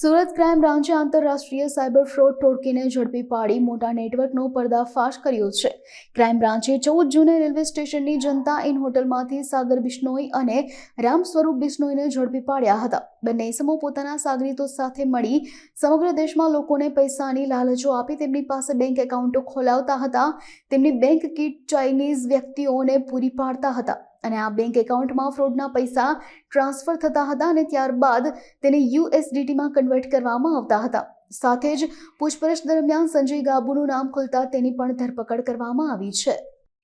Surat crime બ્રાન્ચે આંતરરાષ્ટ્રીય cyber fraud ટોળકીને ઝડપી પાડી મોટા નેટવર્કનો પર્દાફાશ કર્યો છે. ક્રાઇમ બ્રાન્ચે ચૌદ જૂને રેલવે સ્ટેશનની જનતા ઇન હોટલમાંથી સાગર બિશ્નોઈ અને રામ સ્વરૂપ બિશ્નોઈને ઝડપી પાડ્યા હતા. બંને ઇસમો પોતાના સાગરીતો સાથે મળી સમગ્ર દેશમાં લોકોને પૈસાની લાલચો આપી તેમની પાસે બેંક એકાઉન્ટો ખોલાવતા હતા. તેમની બેંક કીટ ચાઇનીઝ વ્યક્તિઓને પૂરી પાડતા હતા. અને આ બેંક એકાઉન્ટમાં ફ્રોડના પૈસા ટ્રાન્સફર થતા હતા અને ત્યારબાદ તેને યુએસડીટીમાં કન્વર્ટ કરવામાં આવતા હતા. સાથે જ પૂછપરછ દરમિયાન સંજય ગાબુનું નામ ખુલતા તેની પણ ધરપકડ કરવામાં આવી છે.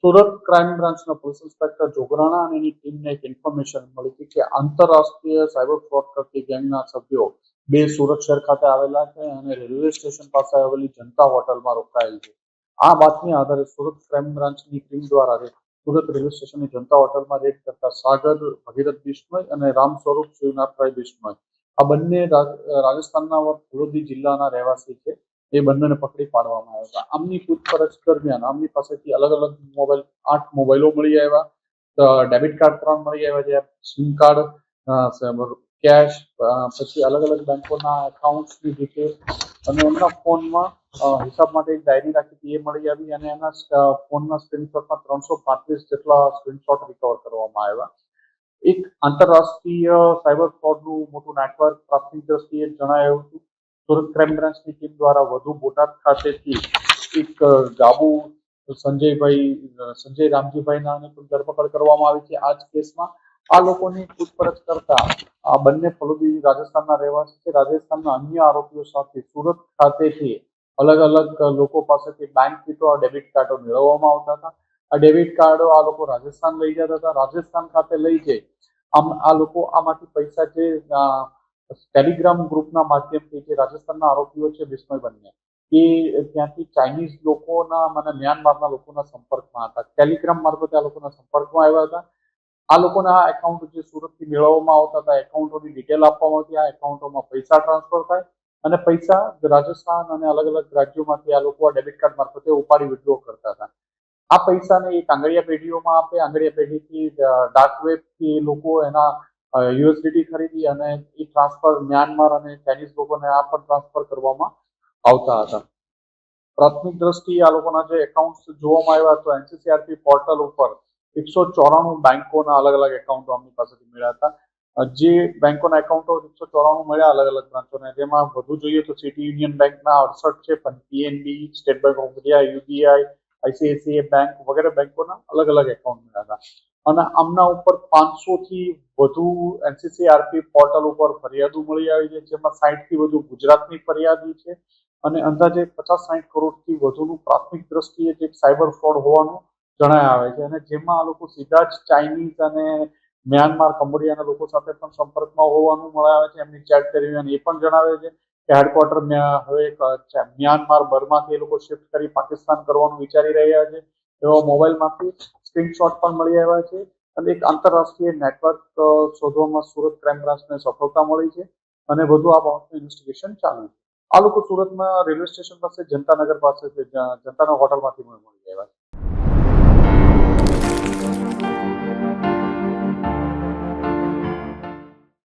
સુરત ક્રાઇમ બ્રાન્ચના પોલીસ ઇન્સ્પેક્ટર જોગરાણા અને એની ટીમને એક ઇન્ફોર્મેશન મળી હતી કે આંતરરાષ્ટ્રીય સાયબર ફ્રોડ કરતી ગેંગના સભ્યો બે સુરત શહેર ખાતે આવેલા છે અને રેલવે સ્ટેશન પાસે આવેલી જનતા હોટલમાં રોકાયેલ છે. આ બાતમી આધારે સુરત ક્રાઇમ બ્રાન્ચની ટીમ દ્વારા સુરત રેલવે સ્ટેશનની જનતા હોટલમાં રેડ કરતા સાગર, ભગીરથ બિશ્નોઈ અને રામ સ્વરૂપ શિવનાથભાઈ બિશ્નોઈ આ બંને રાજ- રાજસ્થાનના ફિરોદી જિલ્લાના રહેવાસી છે. એ બંનેને પકડી પાડવામાં આવ્યા હતા. આમની પૂછપરછ દરમિયાન આમની પાસેથી અલગ અલગ મોબાઈલ, આઠ મોબાઈલો મળી આવ્યા. ડેબિટ કાર્ડ ત્રણ મળી આવ્યા છે. સિમ કાર્ડ કેશ પછી અલગ અલગ બેંકોના એકાઉન્ટ્સની ડિટેલ અને એમના ફોનમાં હિસાબ માટે એક ડાયરી રાખી હતી, એ મળી આવી અને એના ફોનના સ્ક્રીનશોટમાં ત્રણસો પાંત્રીસ જેટલા સ્ક્રીનશોટ રિકવર કરવામાં આવ્યા. એક આંતરરાષ્ટ્રીય સાયબર ફ્રોડનું મોટું નેટવર્ક પ્રાથમિક દ્રષ્ટિએ જણાયું હતું. સુરત ક્રાઇમ બ્રાન્ચની ટીમ દ્વારા વધુ બોટાદ ખાતેથી એક ગાબુ સંજયભાઈ સંજય રામજીભાઈના પણ ધરપકડ કરવામાં આવી છે આ જ કેસમાં. આ લોકોની પૂછપરછ કરતા આ બંને ફલોદી રાજસ્થાનના રહેવાસી છે. રાજસ્થાનના અન્ય આરોપીઓ સાથે સુરત ખાતેથી અલગ અલગ લોકો પાસેથી બેંક કીટો આ ડેબિટ કાર્ડો મેળવવામાં આવતા હતા. આ ડેબિટ કાર્ડો આ લોકો રાજસ્થાન લઈ જતા હતા. રાજસ્થાન ખાતે લઈ જઈ આમ આ લોકો આમાંથી પૈસા જે ટેલિગ્રામ ગ્રુપના માધ્યમથી જે રાજસ્થાનના આરોપીઓ છે બિસ્મય બંને એ ત્યાંથી ચાઇનીઝ લોકોના મને મ્યાનમારના લોકોના સંપર્કમાં હતા. ટેલિગ્રામ મારફતે આ લોકોના સંપર્કમાં આવ્યા હતા. આ લોકોના એકાઉન્ટ જે સુરતથી મેળવવામાં આવતા હતા એકાઉન્ટોની ડિટેલ આપવામાં આવતી, આ એકાઉન્ટોમાં પૈસા ટ્રાન્સફર થાય. અને પૈસા રાજસ્થાન અને અલગ અલગ રાજ્યોમાંથી આ લોકો આ ડેબિટ કાર્ડ મારફતે ઉપાડી વિડ્રો કરતા હતા. આ પૈસાને એક આંગળીયા પેઢીઓમાં આપે, આંગળીયા પેઢીથી ડાર્ક વેબથી લોકો એના યુએસડીટી ખરીદી અને એ ટ્રાન્સફર મ્યાનમાર અને ચાઇનીઝ લોકોને આ પણ ટ્રાન્સફર કરવામાં આવતા હતા. પ્રાથમિક દ્રષ્ટિએ આ લોકોના જે એકાઉન્ટ જોવામાં આવ્યા તો એનસીસીઆરપી પોર્ટલ ઉપર એકસો ચોરાણું બેંકોના અલગ અલગ એકાઉન્ટો અમની પાસેથી મળ્યા હતા. જે બેંકોના એકાઉન્ટો એકસો ચોરાણું મળ્યા અલગ અલગ બ્રાન્ચોને જેમાં વધુ જોઈએ તો સિટી યુનિયન બેંકના અડસઠ છે PNB State Bank of India UBI ICICI bank વગેરે બેંકોના અલગ અલગ એકાઉન્ટ મળ્યા હતા. અને આમના ઉપર પાંચસો થી વધુ એનસીસીઆરપી પોર્ટલ ઉપર ફરિયાદો મળી આવી છે, જેમાં સાઠથી વધુ ગુજરાતની ફરિયાદી છે અને અંદાજે પચાસ સાઠ કરોડથી વધુનું પ્રાથમિક દ્રષ્ટિએ જે સાયબર ફ્રોડ હોવાનું જણાય આવે છે. અને જેમાં આ લોકો સીધા જ ચાઇનીઝ અને મ્યાનમાર કંબોડિયાના લોકો સાથે પણ સંપર્કમાં હોવાનું મળે આવે છે, એમની ચેટ કરી અને એ પણ જણાવે છે કે હેડક્વાર્ટર હવે મ્યાનમાર, બર્માથી એ લોકો શિફ્ટ કરી પાકિસ્તાન કરવાનું વિચારી રહ્યા છે. એવા મોબાઈલમાંથી સ્ક્રીનશોટ પણ મળી આવ્યા છે અને એક આંતરરાષ્ટ્રીય નેટવર્ક શોધવામાં સુરત ક્રાઇમ બ્રાન્ચને સફળતા મળી છે અને વધુ આ બાબતનું ઇન્વેસ્ટિગેશન ચાલુ છે. આ લોકો સુરતમાં રેલવે સ્ટેશન પાસે જનતાનગર પાસે જનતાના હોટલમાંથી મળી આવ્યા છે.